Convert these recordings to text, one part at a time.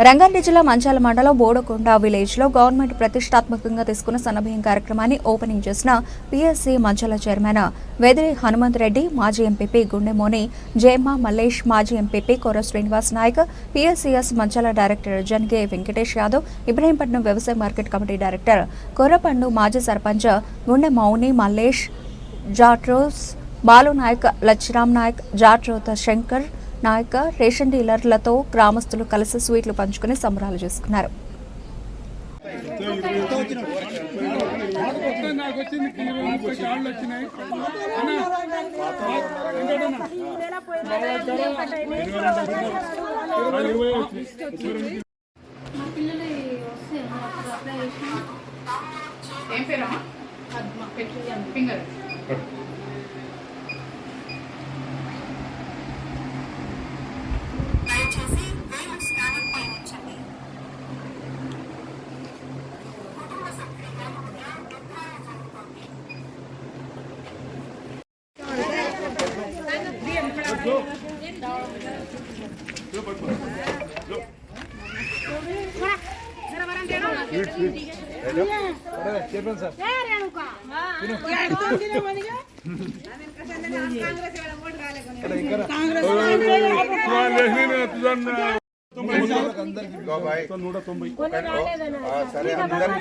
రంగారెడ్డి జిల్లా మంచాల మండలం బోడకొండ విలేజ్లో గవర్నమెంట్ ప్రతిష్టాత్మకంగా తీసుకున్న సన్నభయం కార్యక్రమాన్ని ఓపెనింగ్ చేసిన పిఎస్సి మంచాల చైర్మన్ వెదిరి హనుమంత్ రెడ్డి మాజీ ఎంపీపీ గుండెమోని జయమ్మ మల్లేష్ మాజీ MPP Kora Srinivas Nayak PSCS Manchala director Jange Venkatesh Yadav Ibrahimpatnam వ్యవసాయ మార్కెట్ కమిటీ డైరెక్టర్ కొర్రపండు మాజీ సర్పంచ్ గుండె మౌని మల్లేష్ జాట్రోస్ బాలు నాయక్ లచ్చిరామ్ నాయక్ జాట్రోత శంకర్ నాయక్ రేషన్ డీలర్లతో గ్రామస్తులు కలిసి స్వీట్లు పంచుకుని సంబరాలు చేసుకున్నారు. నాకు వచ్చింది ముప్పై వచ్చినాయి. మా పిల్లలు వస్తే అప్లై చేసిన ఏం పేరమ్మా పద్మ. పెట్టి ఫింగర్ వాళ్ళు వేసినాయి సరే అందరికి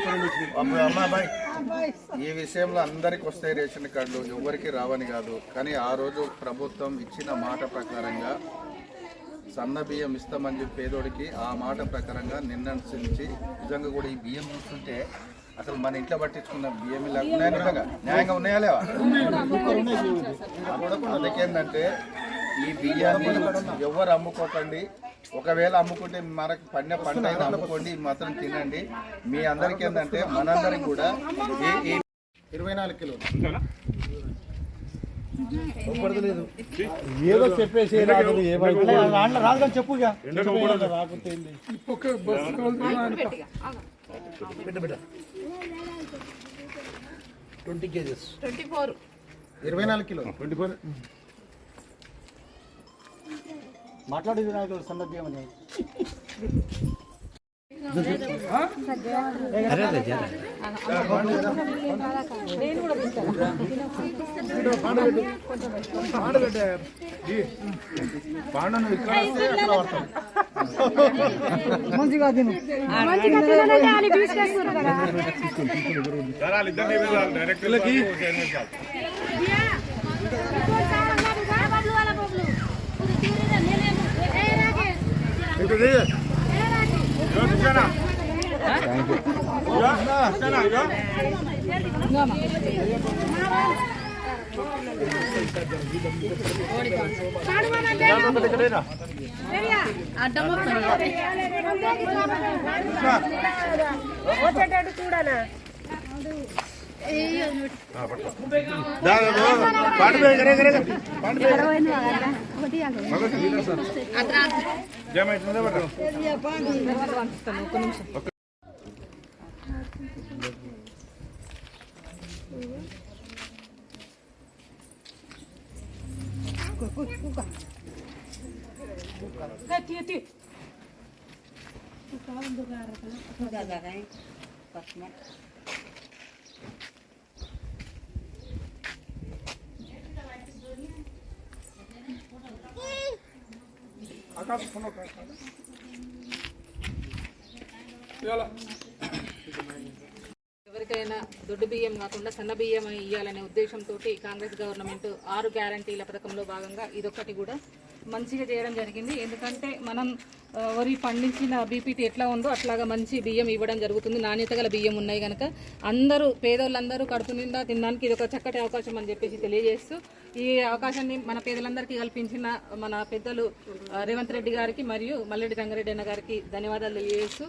ఈ విషయంలో అందరికి వస్తాయి రేషన్ కార్డులు ఎవరికి రావని కాదు. కానీ ఆ రోజు ప్రభుత్వం ఇచ్చిన మాట ప్రకారంగా సన్న బియ్యం ఇస్తామని చెప్పి పేదోడికి ఆ మాట ప్రకారంగా నిర్ణయించి నిజంగా కూడా ఈ బియ్యం చూస్తుంటే అసలు మన ఇంట్లో పట్టించుకున్న బియ్యం ఇలా ఉన్నాయా నిజంగా? న్యాయంగా ఉన్నాయా లేవా? అందుకేంటంటే ఈ బియ్యాన్ని ఎవరు అమ్ముకోకండి. ఒకవేళ అమ్ముకుంటే మనకు పండిన పంట అయినా అమ్ముకోండి మాత్రం తినండి. మీ అందరికీ ఏంటంటే మనందరికి కూడా ఇరవై నాలుగు కిలోలు. ఏదో చెప్పేసి రాదు రాదు చెప్పు. Twenty KGs. Twenty four. ఇరవై నాలుగు కిలోలు ట్వంటీ ఫోర్. మాట్లాడేది నాకు సందర్భం మంచిగా తిను మంచిగా విధంగా వచ్చేటట్టు చూడాలా జమైతుందా ఒక్క నిమిషం Hati hati. Tukang dengar. Tukang dengar. Pasmat. Agak sono kan. Yalah. ఎవరికైనా దొడ్డు బియ్యం కాకుండా సన్న బియ్యం ఇవ్వాలనే ఉద్దేశంతో కాంగ్రెస్ గవర్నమెంట్ ఆరు గ్యారంటీల పథకంలో భాగంగా ఇదొక్కటి కూడా మంచిగా చేయడం జరిగింది. ఎందుకంటే మనం వరి పండించిన బీపీటీ ఎట్లా ఉందో అట్లాగా మంచి బియ్యం ఇవ్వడం జరుగుతుంది. నాణ్యత గల బియ్యం ఉన్నాయి కనుక అందరూ పేదోళ్ళందరూ కడుపు నిండా తినడానికి ఇది ఒక చక్కటి అవకాశం అని చెప్పేసి తెలియజేస్తూ ఈ అవకాశాన్ని మన పేదలందరికీ కల్పించిన మన పెద్దలు రేవంత్ రెడ్డి గారికి మరియు మల్లెడ్డి రంగారెడ్డి అన్న గారికి ధన్యవాదాలు తెలియజేస్తూ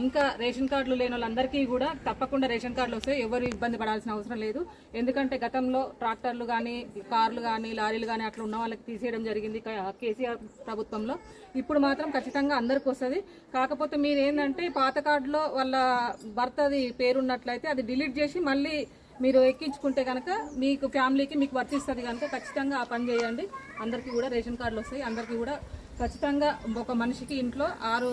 ఇంకా రేషన్ కార్డులు లేని వాళ్ళందరికీ కూడా తప్పకుండా రేషన్ కార్డులు వస్తే ఎవరు ఇబ్బంది పడాల్సిన అవసరం లేదు. ఎందుకంటే గతంలో ట్రాక్టర్లు కానీ కార్లు కానీ లారీలు కానీ అట్లా ఉన్న వాళ్ళకి తీసేయడం జరిగింది కేసీఆర్ ప్రభుత్వంలో. ఇప్పుడు మాత్రం ఖచ్చితంగా అందరికి వస్తుంది. కాకపోతే మీరు ఏంటంటే పాత కార్డులో వాళ్ళ భర్తది పేరున్నట్లయితే అది డిలీట్ చేసి మళ్ళీ మీరు ఎక్కించుకుంటే కనుక మీకు ఫ్యామిలీకి మీకు వర్తిస్తుంది కనుక ఖచ్చితంగా ఆ పని చేయండి. అందరికీ కూడా రేషన్ కార్డులు వస్తాయి. అందరికీ కూడా ఖచ్చితంగా ఒక మనిషికి ఇంట్లో ఆరు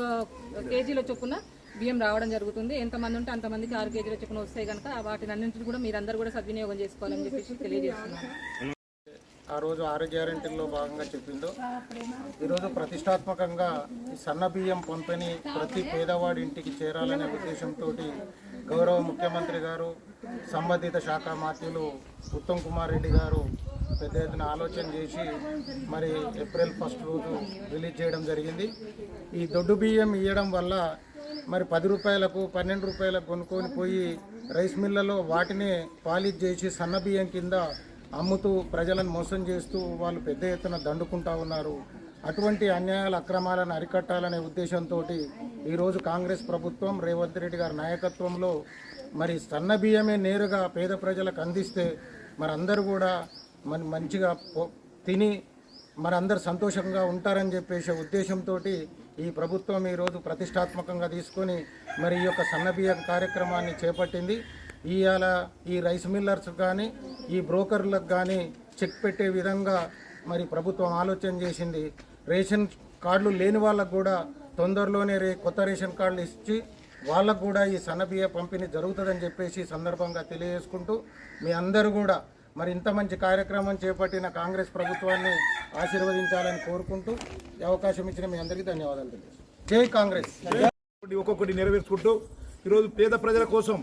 కేజీల చొప్పున బియ్యం రావడం జరుగుతుంది. ఎంతమంది ఉంటే అంతమందికి ఆరు కేజీల చొప్పున వస్తాయి కనుక వాటిని అన్నింటిని కూడా మీరందరూ కూడా సద్వినియోగం చేసుకోవాలని చెప్పేసి తెలియజేస్తున్నాను ఆ రోజు ఆరు గ్యారెంటీల్లో భాగంగా చెప్పిందో ఈరోజు ప్రతిష్టాత్మకంగా ఈ సన్న బియ్యం పంపిణీ ప్రతి పేదవాడి ఇంటికి చేరాలనే ఉద్దేశంతో గౌరవ ముఖ్యమంత్రి గారు సంబంధిత శాఖ మాత్రులు ఉత్తమ్ కుమార్ రెడ్డి గారు పెద్ద ఎత్తున ఆలోచన చేసి మరి ఏప్రిల్ ఫస్ట్ రోజు రిలీజ్ చేయడం జరిగింది. ఈ దొడ్డు బియ్యం ఇవ్వడం వల్ల మరి పది రూపాయలకు పన్నెండు రూపాయలకు కొనుక్కొని పోయి రైస్ మిల్లలో వాటిని పాలిష్ చేసి సన్న బియ్యం కింద అమ్ముతూ ప్రజలను మోసం చేస్తూ వాళ్ళు పెద్ద ఎత్తున దండుకుంటా ఉన్నారు. అటువంటి అన్యాయాల అక్రమాలను అరికట్టాలనే ఉద్దేశంతో ఈరోజు కాంగ్రెస్ ప్రభుత్వం రేవంత్ రెడ్డి గారి నాయకత్వంలో మరి సన్న బియ్యమే నేరుగా పేద ప్రజలకు అందిస్తే మరి అందరూ కూడా మన మంచిగా తిని మరి అందరు సంతోషంగా ఉంటారని చెప్పేసే ఉద్దేశంతో ఈ ప్రభుత్వం ఈరోజు ప్రతిష్టాత్మకంగా తీసుకొని మరి ఈ యొక్క సన్నబియ్యం కార్యక్రమాన్ని చేపట్టింది. ఇవాళ ఈ రైస్ మిల్లర్స్ కానీ ఈ బ్రోకర్లకు కానీ చెక్ పెట్టే విధంగా మరి ప్రభుత్వం ఆలోచన చేసింది. రేషన్ కార్డులు లేని వాళ్ళకు కూడా తొందరలోనే రే కొత్త రేషన్ కార్డులు ఇచ్చి వాళ్ళకు కూడా ఈ సన్నబియ్య పంపిణీ జరుగుతుందని చెప్పేసి సందర్భంగా తెలియజేసుకుంటూ మీ అందరూ కూడా మరి ఇంత మంచి కార్యక్రమం చేపట్టిన కాంగ్రెస్ ప్రభుత్వాన్ని ఆశీర్వదించాలని కోరుకుంటూ ఈ అవకాశం ఇచ్చిన మీ అందరికీ ధన్యవాదాలు తెలియజేస్తున్నాను. జై కాంగ్రెస్ ఒక్కొక్కటి నెరవేర్చుకుంటూ ఈరోజు పేద ప్రజల కోసం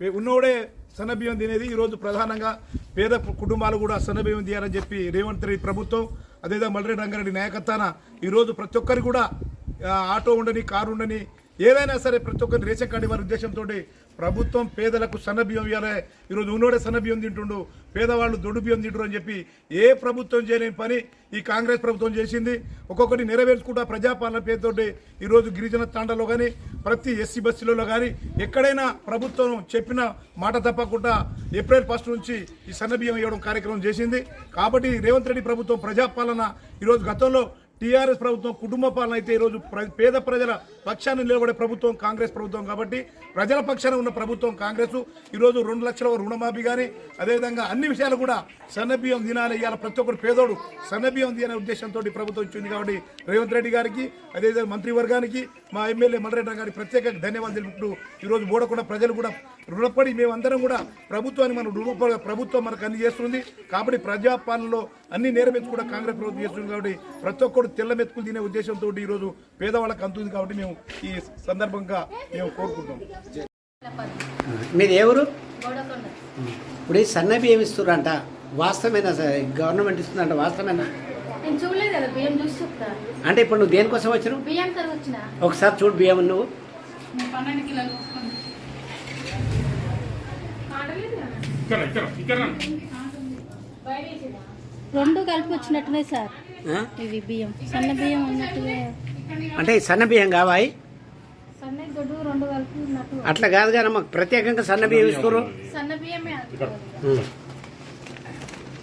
ఉన్నోడే సన్నబియ్యం తినేది ఈరోజు ప్రధానంగా పేద కుటుంబాలు కూడా సన్నబియ్యం తీయాలని చెప్పి రేవంత్ రెడ్డి ప్రభుత్వం అదేవిధంగా మల్రెడ్డి రంగారెడ్డి నాయకత్వాన ఈరోజు ప్రతి ఒక్కరు కూడా ఆటో ఉండని కారు ఉండని ఏదైనా సరే ప్రతి ఒక్కరిని రేషన్ కార్డు వారి ఉద్దేశంతో ప్రభుత్వం పేదలకు సన్నబియ్యం ఇవ్వాలి. ఈరోజు ఉన్నోడే సన్నబియ్యం తింటుండు పేదవాళ్ళు దొడ్డు బియ్యం తింటారు అని చెప్పి ఏ ప్రభుత్వం చేయలేని పని ఈ కాంగ్రెస్ ప్రభుత్వం చేసింది. ఒక్కొక్కటి నెరవేర్చుకుంటా ప్రజాపాలన పేరుతోటి ఈరోజు గిరిజన తాండలో కానీ ప్రతి ఎస్సీ బస్సులలో కానీ ఎక్కడైనా ప్రభుత్వం చెప్పిన మాట తప్పకుండా ఏప్రిల్ ఫస్ట్ నుంచి ఈ సన్నబియ్యం ఇవ్వడం కార్యక్రమం చేసింది. కాబట్టి రేవంత్ రెడ్డి ప్రభుత్వం ప్రజాపాలన ఈరోజు గతంలో టీఆర్ఎస్ ప్రభుత్వం కుటుంబ పాలన అయితే ఈరోజు ప్ర- పేద ప్రజల పక్షాన్ని నిలబడే ప్రభుత్వం కాంగ్రెస్ ప్రభుత్వం కాబట్టి ప్రజల పక్షాన ఉన్న ప్రభుత్వం కాంగ్రెస్. ఈరోజు రెండు లక్షల రుణమాఫీ కానీ అదేవిధంగా అన్ని విషయాలు కూడా సన్నబియ్యం దినాలు ఇవ్వాలి ప్రతి ఒక్కరు పేదోడు. సన్నబియ్యం దినే ఉద్దేశంతో ప్రభుత్వం ఇచ్చింది కాబట్టి రేవంత్ రెడ్డి గారికి అదేవిధంగా మంత్రివర్గానికి మా ఎమ్మెల్యే మల్లరెడ్డి గారికి ప్రత్యేక ధన్యవాదాలు తెలుపుతూ ఈరోజు బోడకుండా ప్రజలు కూడా రుణపడి మేమందరం కూడా ప్రభుత్వాన్ని మనం రుణపడ ప్రభుత్వం మనకు అన్ని చేస్తుంది కాబట్టి ప్రజాపాలనలో అన్ని నేరమెత్తు కూడా కాంగ్రెస్ ప్రభుత్వం చేస్తుంది కాబట్టి ప్రతి ఒక్కరు తెల్ల మెతుకులు తినే ఉద్దేశంతో ఈరోజు పేదవాళ్ళకి అందుతుంది కాబట్టి మేము ఈ సందర్భంగా మేము కోరుకుంటాం మీది ఎవరు గోడకొండ. ఇప్పుడు ఈ సన్న బియ్యం ఇస్తున్నారంట. వాస్తవమేనా సార్? గవర్నమెంట్ ఇస్తుందంట వాస్తవమేనా? అంటే ఇప్పుడు నువ్వు దేనికోసం వచ్చినావు? వచ్చిన? ఒకసారి చూడు బియ్యం నువ్వు. రెండు కలిపి వచ్చినట్టునే సార్? ఇవి బియ్యం. సన్న బియ్యం ఉన్నట్టుగా అంటే ఈ సన్న బియ్యం కావాయి సన్న దొడ్డు రెండు కలిపి ఉన్నట్టు. అట్లా కాదు కానీ మాకు ప్రత్యేకంగా సన్న బియ్యం ఇస్తున్నారు సన్న బియ్యమే.